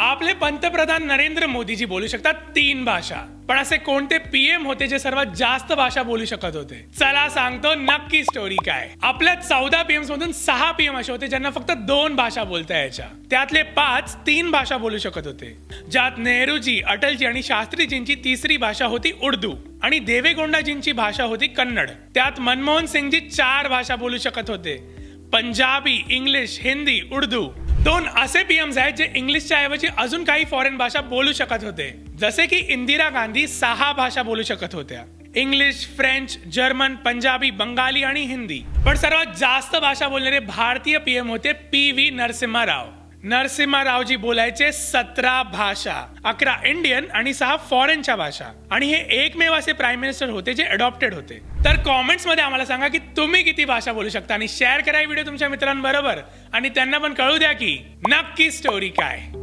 आपले पंतप्रधान नरेंद्र मोदीजी बोलू शकतात तीन भाषा. पण असे कोणते पीएम होते जे सर्वात जास्त भाषा बोलू शकत होते? चला सांगतो नक्की स्टोरी काय. आपल्या चौदा पीएम मधून सहा पीएम असे होते ज्यांना फक्त दोन भाषा बोलता यायच्या. त्यातले पाच तीन भाषा बोलू शकत होते. ज्यात नेहरूजी अटलजी आणि शास्त्रीजींची तिसरी भाषा होती उर्दू आणि देवेगोंडाजींची भाषा होती कन्नड. त्यात मनमोहन सिंगजी चार भाषा बोलू शकत होते. पंजाबी इंग्लिश हिंदी उर्दू दोन असे पीएम्स आहेत जे इंग्लिशच्या ऐवजी अजून काही फॉरेन भाषा बोलू शकत होते. जसे की इंदिरा गांधी सहा भाषा बोलू शकत होत्या. English French German Punjabi Bengali आणि हिंदी पण सर्वात जास्त भाषा बोलणारे भारतीय पीएम होते पी व्ही नरसिम्हा राव नरसिम्हा रावजी बोलायचे सतरा भाषा अकरा इंडियन आणि सहा फॉरेनच्या भाषा. आणि हे एकमेव असे प्राईम मिनिस्टर होते जे अडॉप्टेड होते. तर कॉमेंट्समध्ये आम्हाला सांगा की तुम्ही किती भाषा बोलू शकता आणि शेअर करा व्हिडिओ तुमच्या मित्रांबरोबर. आणि त्यांना पण कळू द्या की नक्की स्टोरी काय.